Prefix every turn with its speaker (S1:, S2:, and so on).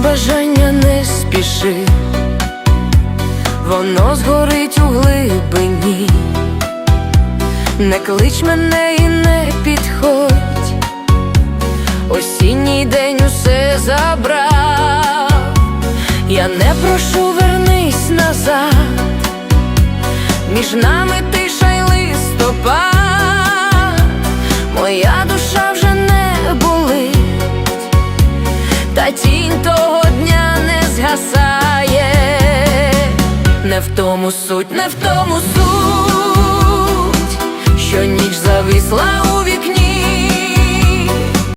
S1: бажання не спіши, воно згорить у глибині, не клич мене і не підходь, осінній день усе забрав, я не прошу, вернись назад, між нами та тінь того дня не згасає, не в тому суть, не в тому суть, що ніч зависла у вікні,